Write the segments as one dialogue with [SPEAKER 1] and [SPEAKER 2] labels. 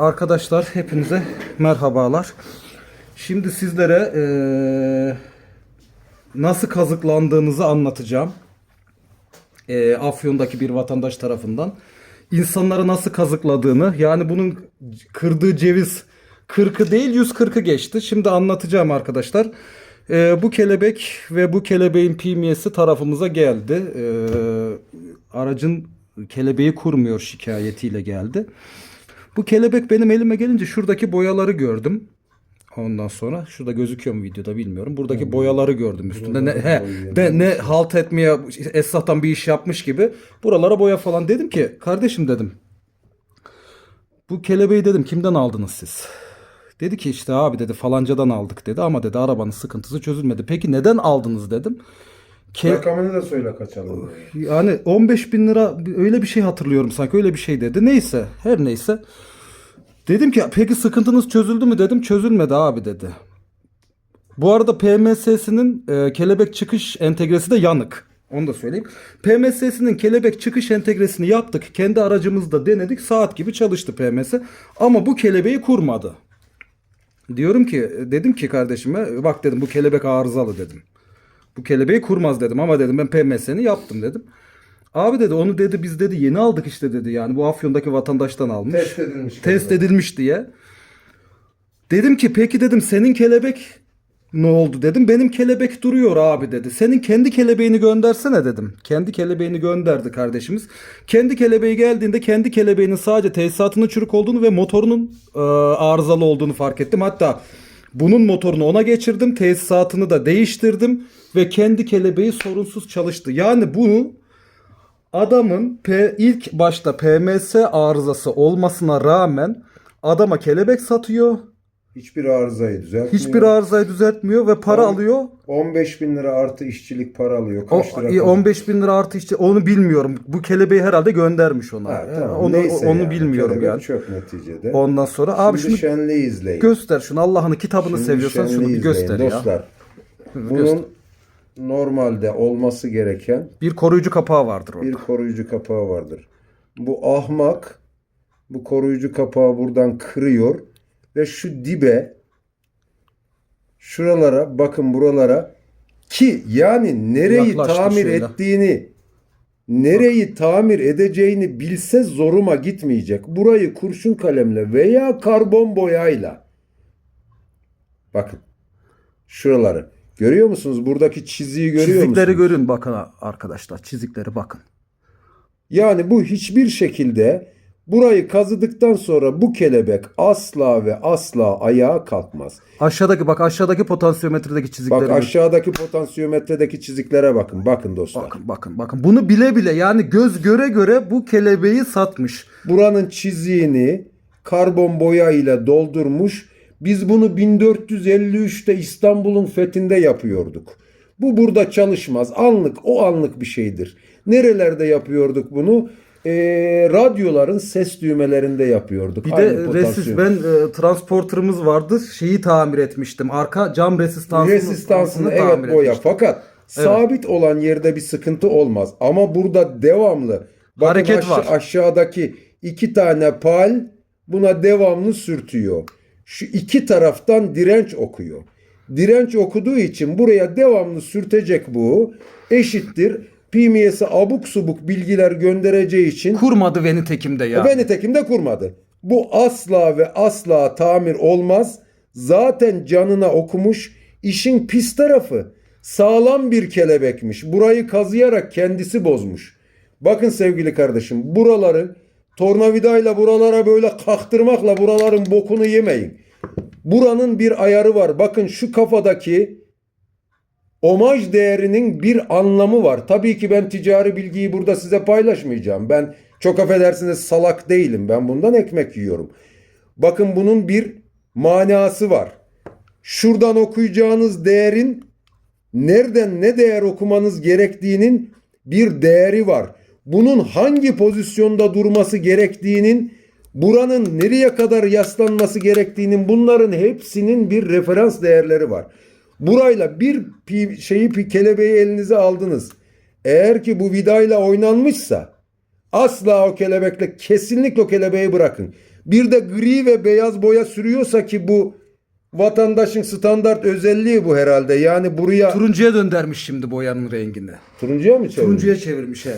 [SPEAKER 1] Arkadaşlar hepinize merhabalar. Şimdi sizlere eee, nasıl kazıklandığınızı anlatacağım. Eee, Afyon'daki bir vatandaş tarafından. İnsanları nasıl kazıkladığını yani bunun kırdığı ceviz 40'ı değil 140'ı geçti. Şimdi anlatacağım arkadaşlar. Eee, bu kelebek ve bu kelebeğin pimiyesi tarafımıza geldi. Eee, aracın kelebeği kurmuyor şikayetiyle geldi. Bu kelebek benim elime gelince şuradaki boyaları gördüm. Ondan sonra şurada gözüküyor mu videoda bilmiyorum. Buradaki boyaları gördüm üstünde. Ne, he, ne, ne halt etmeye esnaftan bir iş yapmış gibi. Buralara boya falan. Dedim ki kardeşim dedim. Bu kelebeği dedim kimden aldınız siz? Dedi ki işte abi dedi falancadan aldık dedi ama dedi arabanın sıkıntısı çözülmedi. Peki neden aldınız dedim. Ke-
[SPEAKER 2] Rakamını da söyle kaçalım.
[SPEAKER 1] yani 15 bin lira öyle bir şey hatırlıyorum sanki öyle bir şey dedi. Neyse her neyse. Dedim ki peki sıkıntınız çözüldü mü dedim. Çözülmedi abi dedi. Bu arada PMS'sinin e, kelebek çıkış entegresi de yanık. Onu da söyleyeyim. PMS'sinin kelebek çıkış entegresini yaptık. Kendi aracımızda denedik. Saat gibi çalıştı PMS. Ama bu kelebeği kurmadı. Diyorum ki dedim ki kardeşime bak dedim bu kelebek arızalı dedim. Bu kelebeği kurmaz dedim ama dedim ben PMS'ni yaptım dedim. Abi dedi onu dedi biz dedi yeni aldık işte dedi yani bu Afyon'daki vatandaştan almış.
[SPEAKER 2] Test edilmiş.
[SPEAKER 1] Test
[SPEAKER 2] kelebek.
[SPEAKER 1] edilmiş diye. Dedim ki peki dedim senin kelebek ne oldu dedim. Benim kelebek duruyor abi dedi. Senin kendi kelebeğini göndersene dedim. Kendi kelebeğini gönderdi kardeşimiz. Kendi kelebeği geldiğinde kendi kelebeğinin sadece tesisatının çürük olduğunu ve motorunun e, arızalı olduğunu fark ettim. Hatta bunun motorunu ona geçirdim. Tesisatını da değiştirdim ve kendi kelebeği sorunsuz çalıştı. Yani bunu adamın P, ilk başta PMS arızası olmasına rağmen adama kelebek satıyor.
[SPEAKER 2] Hiçbir arızayı düzeltmiyor.
[SPEAKER 1] Hiçbir arızayı düzeltmiyor ve para
[SPEAKER 2] On-
[SPEAKER 1] alıyor.
[SPEAKER 2] 15 bin lira artı işçilik para alıyor.
[SPEAKER 1] O,
[SPEAKER 2] Kaç lira?
[SPEAKER 1] e, 15 bin lira artı işte onu bilmiyorum. Bu kelebeği herhalde göndermiş ona.
[SPEAKER 2] Ha,
[SPEAKER 1] E,
[SPEAKER 2] tamam.
[SPEAKER 1] Onu,
[SPEAKER 2] Neyse
[SPEAKER 1] onu
[SPEAKER 2] yani.
[SPEAKER 1] bilmiyorum
[SPEAKER 2] Kelebek
[SPEAKER 1] yani.
[SPEAKER 2] Çok neticede.
[SPEAKER 1] Ondan sonra abi
[SPEAKER 2] Şimdi
[SPEAKER 1] şimdi
[SPEAKER 2] şenliği izleyin.
[SPEAKER 1] göster şunu Allah'ını kitabını
[SPEAKER 2] Şimdi
[SPEAKER 1] seviyorsan şunu bir
[SPEAKER 2] izleyin
[SPEAKER 1] göster ya.
[SPEAKER 2] Dostlar. Bunun
[SPEAKER 1] göster.
[SPEAKER 2] normalde olması gereken
[SPEAKER 1] Bir koruyucu kapağı vardır orada.
[SPEAKER 2] bir koruyucu kapağı vardır. Bu ahmak bu koruyucu kapağı buradan kırıyor ve şu dibe şuralara bakın buralara ki yani nereyi
[SPEAKER 1] Yaklaştı
[SPEAKER 2] tamir
[SPEAKER 1] şöyle.
[SPEAKER 2] ettiğini nereyi tamir edeceğini bilse zoruma gitmeyecek. Burayı kurşun kalemle veya karbon boyayla bakın şuraları görüyor musunuz? Buradaki çiziyi görüyor
[SPEAKER 1] Çizikleri
[SPEAKER 2] musunuz?
[SPEAKER 1] görün bakın arkadaşlar. Çizikleri bakın.
[SPEAKER 2] Yani bu hiçbir şekilde burayı kazıdıktan sonra bu kelebek asla ve asla ayağa kalkmaz.
[SPEAKER 1] Aşağıdaki bak aşağıdaki potansiyometredeki çizikleri
[SPEAKER 2] Bak aşağıdaki potansiyometredeki çiziklere bakın. Bakın dostlar.
[SPEAKER 1] Bakın bakın bakın. Bunu bile bile yani göz göre göre bu kelebeği satmış.
[SPEAKER 2] Buranın çiziğini karbon boya ile doldurmuş. Biz bunu 1453'te İstanbul'un fethinde yapıyorduk. Bu burada çalışmaz. Anlık o anlık bir şeydir. Nerelerde yapıyorduk bunu? Ee, radyoların ses düğmelerinde yapıyorduk.
[SPEAKER 1] Bir
[SPEAKER 2] Aynı
[SPEAKER 1] de resist ben e, transporterımız vardı. Şeyi tamir etmiştim. Arka cam resistansını
[SPEAKER 2] Resistansını
[SPEAKER 1] tamir
[SPEAKER 2] evet boya
[SPEAKER 1] etmiştim.
[SPEAKER 2] fakat sabit olan yerde bir sıkıntı olmaz. Ama burada devamlı bakın
[SPEAKER 1] Hareket
[SPEAKER 2] aşa-
[SPEAKER 1] var.
[SPEAKER 2] aşağıdaki iki tane pal buna devamlı sürtüyor. Şu iki taraftan direnç okuyor. Direnç okuduğu için buraya devamlı sürtecek bu eşittir. PMS'e abuk subuk bilgiler göndereceği için
[SPEAKER 1] Kurmadı Venitekim'de ya.
[SPEAKER 2] ve nitekim de kurmadı. Bu asla ve asla tamir olmaz. Zaten canına okumuş. İşin pis tarafı sağlam bir kelebekmiş. Burayı kazıyarak kendisi bozmuş. Bakın sevgili kardeşim buraları tornavidayla buralara böyle kaktırmakla buraların bokunu yemeyin. Buranın bir ayarı var. Bakın şu kafadaki omaj değerinin bir anlamı var. Tabii ki ben ticari bilgiyi burada size paylaşmayacağım. Ben çok affedersiniz salak değilim. Ben bundan ekmek yiyorum. Bakın bunun bir manası var. Şuradan okuyacağınız değerin nereden ne değer okumanız gerektiğinin bir değeri var. Bunun hangi pozisyonda durması gerektiğinin, buranın nereye kadar yaslanması gerektiğinin bunların hepsinin bir referans değerleri var. Burayla bir pi- şeyi pi- kelebeği elinize aldınız. Eğer ki bu vidayla oynanmışsa asla o kelebekle kesinlikle o kelebeği bırakın. Bir de gri ve beyaz boya sürüyorsa ki bu vatandaşın standart özelliği bu herhalde. Yani buraya
[SPEAKER 1] Turuncuya döndermiş şimdi boyanın rengini.
[SPEAKER 2] turuncuya mı çevirmiş?
[SPEAKER 1] Turuncuya çevirmiş he.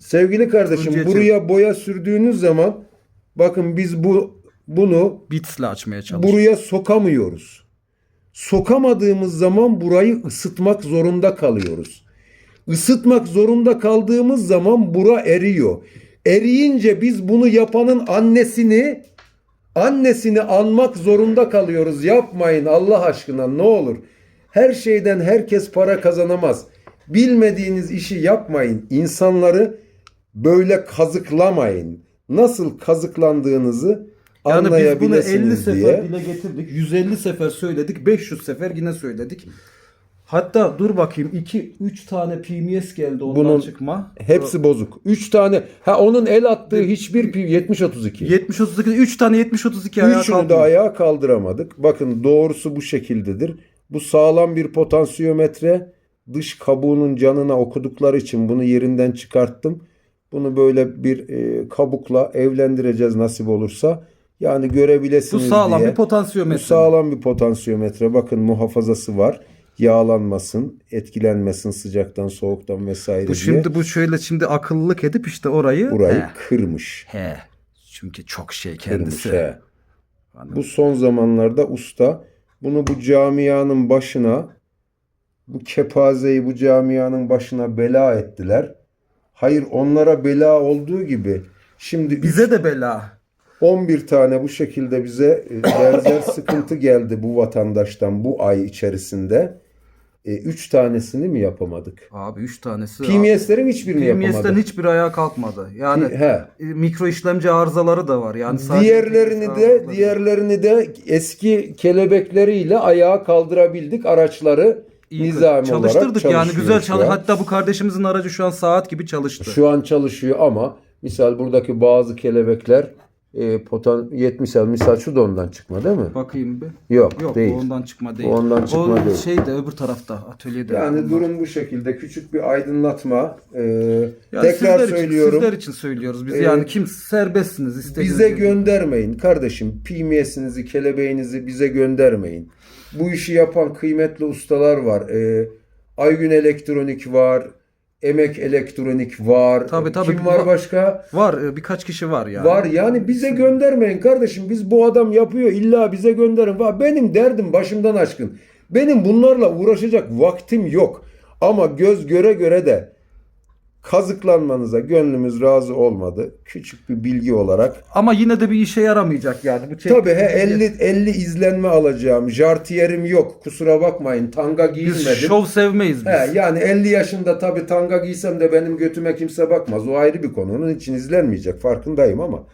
[SPEAKER 2] Sevgili kardeşim
[SPEAKER 1] Turuncuya
[SPEAKER 2] buraya boya sürdüğünüz zaman bakın biz bu bunu
[SPEAKER 1] Bits'le açmaya çalışıyor.
[SPEAKER 2] buraya sokamıyoruz. Sokamadığımız zaman burayı ısıtmak zorunda kalıyoruz. Isıtmak zorunda kaldığımız zaman bura eriyor. Eriyince biz bunu yapanın annesini annesini anmak zorunda kalıyoruz. Yapmayın Allah aşkına ne olur. Her şeyden herkes para kazanamaz. Bilmediğiniz işi yapmayın. İnsanları böyle kazıklamayın. Nasıl kazıklandığınızı
[SPEAKER 1] Yani biz bunu 50
[SPEAKER 2] anlayabilirsiniz
[SPEAKER 1] sefer
[SPEAKER 2] diye.
[SPEAKER 1] dile getirdik. 150 sefer söyledik. 500 sefer yine söyledik. Hatta dur bakayım 2 3 tane PMS geldi ondan
[SPEAKER 2] Bunun
[SPEAKER 1] çıkma.
[SPEAKER 2] Hepsi bozuk. 3 tane. Ha onun el attığı hiçbir pi- 70 32.
[SPEAKER 1] 70 32 3 tane 70 32 ayağa
[SPEAKER 2] Üçünü de ayağa kaldıramadık. Bakın doğrusu bu şekildedir. Bu sağlam bir potansiyometre. Dış kabuğunun canına okudukları için bunu yerinden çıkarttım. Bunu böyle bir e, kabukla evlendireceğiz nasip olursa. Yani
[SPEAKER 1] Bu
[SPEAKER 2] görebilesiniz
[SPEAKER 1] sağlam
[SPEAKER 2] diye.
[SPEAKER 1] bir potansiyometre.
[SPEAKER 2] Bu sağlam bir potansiyometre. Bakın muhafazası var. Yağlanmasın, etkilenmesin sıcaktan, soğuktan vesaire
[SPEAKER 1] Bu
[SPEAKER 2] diye.
[SPEAKER 1] şimdi bu şöyle şimdi akıllılık edip işte orayı
[SPEAKER 2] Burayı
[SPEAKER 1] he,
[SPEAKER 2] kırmış.
[SPEAKER 1] he. Çünkü çok şey
[SPEAKER 2] Kırmış.
[SPEAKER 1] kendisi.
[SPEAKER 2] he. Bu son zamanlarda usta bunu bu camianın başına bu kepazeyi bu camianın başına bela ettiler. Hayır onlara bela olduğu gibi şimdi
[SPEAKER 1] Bize de bela.
[SPEAKER 2] 11 tane bu şekilde bize e, benzer sıkıntı geldi bu vatandaştan bu ay içerisinde. 3 tanesini mi yapamadık?
[SPEAKER 1] Abi 3 tanesi.
[SPEAKER 2] PMS'lerin hiçbirini
[SPEAKER 1] PMS'ten
[SPEAKER 2] yapamadık.
[SPEAKER 1] hiçbir ayağa kalkmadı. Yani
[SPEAKER 2] He.
[SPEAKER 1] e, mikro işlemci arızaları da var. Yani
[SPEAKER 2] Diğerlerini de
[SPEAKER 1] arızaları
[SPEAKER 2] diğerlerini de eski kelebekleriyle ayağa kaldırabildik. Araçları
[SPEAKER 1] İyi
[SPEAKER 2] nizami olarak
[SPEAKER 1] çalıştırdık yani
[SPEAKER 2] çalışıyor
[SPEAKER 1] güzel çalış. Hatta bu kardeşimizin aracı şu an saat gibi çalıştı.
[SPEAKER 2] Şu an çalışıyor ama misal buradaki bazı kelebekler e, potan 70 misal şu da ondan çıkma değil mi?
[SPEAKER 1] Bakayım bir.
[SPEAKER 2] Yok,
[SPEAKER 1] Yok
[SPEAKER 2] değil.
[SPEAKER 1] bu ondan çıkma değil.
[SPEAKER 2] ondan çıkma
[SPEAKER 1] o
[SPEAKER 2] değil.
[SPEAKER 1] şey de öbür tarafta atölyede.
[SPEAKER 2] Yani
[SPEAKER 1] Ondan.
[SPEAKER 2] durum bu şekilde. Küçük bir aydınlatma. E,
[SPEAKER 1] Yani
[SPEAKER 2] tekrar
[SPEAKER 1] sizler
[SPEAKER 2] söylüyorum.
[SPEAKER 1] Için, sizler için söylüyoruz. Biz
[SPEAKER 2] Ee,
[SPEAKER 1] yani kim serbestsiniz istediğiniz
[SPEAKER 2] Bize
[SPEAKER 1] gibi.
[SPEAKER 2] göndermeyin kardeşim. PMS'inizi, kelebeğinizi bize göndermeyin. Bu işi yapan kıymetli ustalar var. Ee, Aygün Elektronik var. Emek Elektronik var.
[SPEAKER 1] Tabii, tabii.
[SPEAKER 2] Kim var başka?
[SPEAKER 1] Var e, birkaç kişi var yani.
[SPEAKER 2] Var yani bize göndermeyin kardeşim. Biz bu adam yapıyor illa bize gönderin. Benim derdim başımdan aşkın. Benim bunlarla uğraşacak vaktim yok. Ama göz göre göre de kazıklanmanıza gönlümüz razı olmadı. Küçük bir bilgi olarak
[SPEAKER 1] Ama yine de bir işe yaramayacak yani. Bu
[SPEAKER 2] Tabii he
[SPEAKER 1] çektiğimiz-
[SPEAKER 2] 50 50 izlenme alacağım. Jartiyerim yok. Kusura bakmayın. Tanga
[SPEAKER 1] Biz
[SPEAKER 2] giymedim.
[SPEAKER 1] şov sevmeyiz biz.
[SPEAKER 2] He, yani 50 yaşında tabii tanga giysem de benim götüme kimse bakmaz. O ayrı bir konu. Onun için izlenmeyecek. Farkındayım ama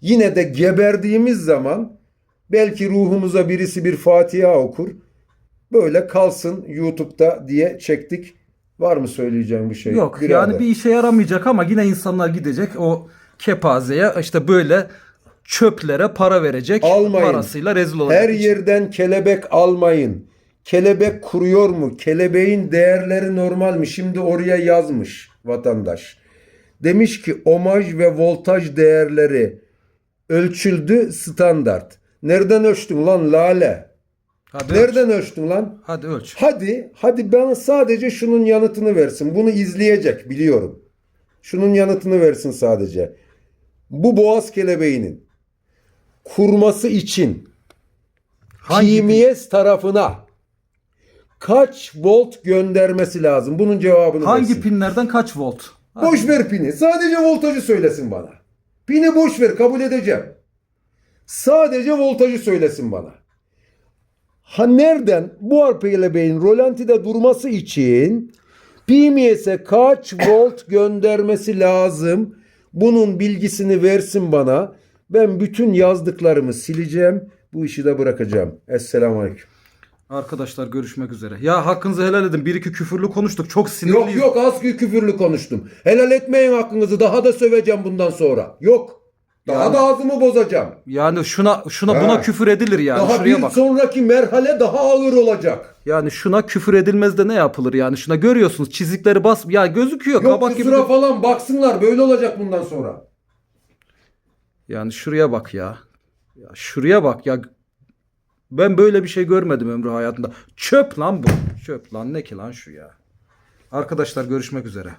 [SPEAKER 2] yine de geberdiğimiz zaman belki ruhumuza birisi bir Fatiha okur. Böyle kalsın YouTube'da diye çektik. Var mı söyleyeceğim bir şey?
[SPEAKER 1] Yok
[SPEAKER 2] Birader.
[SPEAKER 1] yani bir işe yaramayacak ama yine insanlar gidecek o kepazeye işte böyle çöplere para verecek.
[SPEAKER 2] Almayın.
[SPEAKER 1] Parasıyla rezil olacak.
[SPEAKER 2] Her yerden kelebek almayın. Kelebek kuruyor mu? Kelebeğin değerleri normal mi? Şimdi oraya yazmış vatandaş. Demiş ki omaj ve voltaj değerleri ölçüldü standart. Nereden ölçtün lan lale?
[SPEAKER 1] Hadi ölç.
[SPEAKER 2] Nereden ölçtün lan?
[SPEAKER 1] Hadi ölç.
[SPEAKER 2] Hadi, hadi bana sadece şunun yanıtını versin. Bunu izleyecek biliyorum. Şunun yanıtını versin sadece. Bu boğaz kelebeğinin kurması için
[SPEAKER 1] Hangi
[SPEAKER 2] tarafına kaç volt göndermesi lazım? Bunun cevabını
[SPEAKER 1] Hangi
[SPEAKER 2] versin.
[SPEAKER 1] pinlerden kaç volt? Hadi.
[SPEAKER 2] Boş ver pini. Sadece voltajı söylesin bana. Pini boş ver kabul edeceğim. Sadece voltajı söylesin bana. Ha nereden bu arpa kelebeğin rolantide durması için PMS'e kaç volt göndermesi lazım? Bunun bilgisini versin bana. Ben bütün yazdıklarımı sileceğim. Bu işi de bırakacağım. Esselamu Aleyküm.
[SPEAKER 1] Arkadaşlar görüşmek üzere. Ya hakkınızı helal edin. Bir iki küfürlü konuştuk. Çok sinirliyiz.
[SPEAKER 2] Yok yok az küfürlü konuştum. Helal etmeyin hakkınızı. Daha da söveceğim bundan sonra. Yok. Daha
[SPEAKER 1] Yani-
[SPEAKER 2] da ağzımı bozacağım.
[SPEAKER 1] Yani şuna şuna
[SPEAKER 2] Ha.
[SPEAKER 1] buna küfür edilir yani.
[SPEAKER 2] Daha
[SPEAKER 1] Şuraya
[SPEAKER 2] bir
[SPEAKER 1] bak.
[SPEAKER 2] sonraki merhale daha ağır olacak.
[SPEAKER 1] Yani şuna küfür edilmez de ne yapılır yani? Şuna görüyorsunuz çizikleri bas ya gözüküyor
[SPEAKER 2] Yok
[SPEAKER 1] kabak gibi.
[SPEAKER 2] kusura
[SPEAKER 1] de-
[SPEAKER 2] falan baksınlar böyle olacak bundan sonra.
[SPEAKER 1] Yani şuraya bak ya. Ya şuraya bak ya. Ben böyle bir şey görmedim ömrü hayatımda. Çöp lan bu. Çöp lan ne ki lan şu ya. Arkadaşlar görüşmek üzere.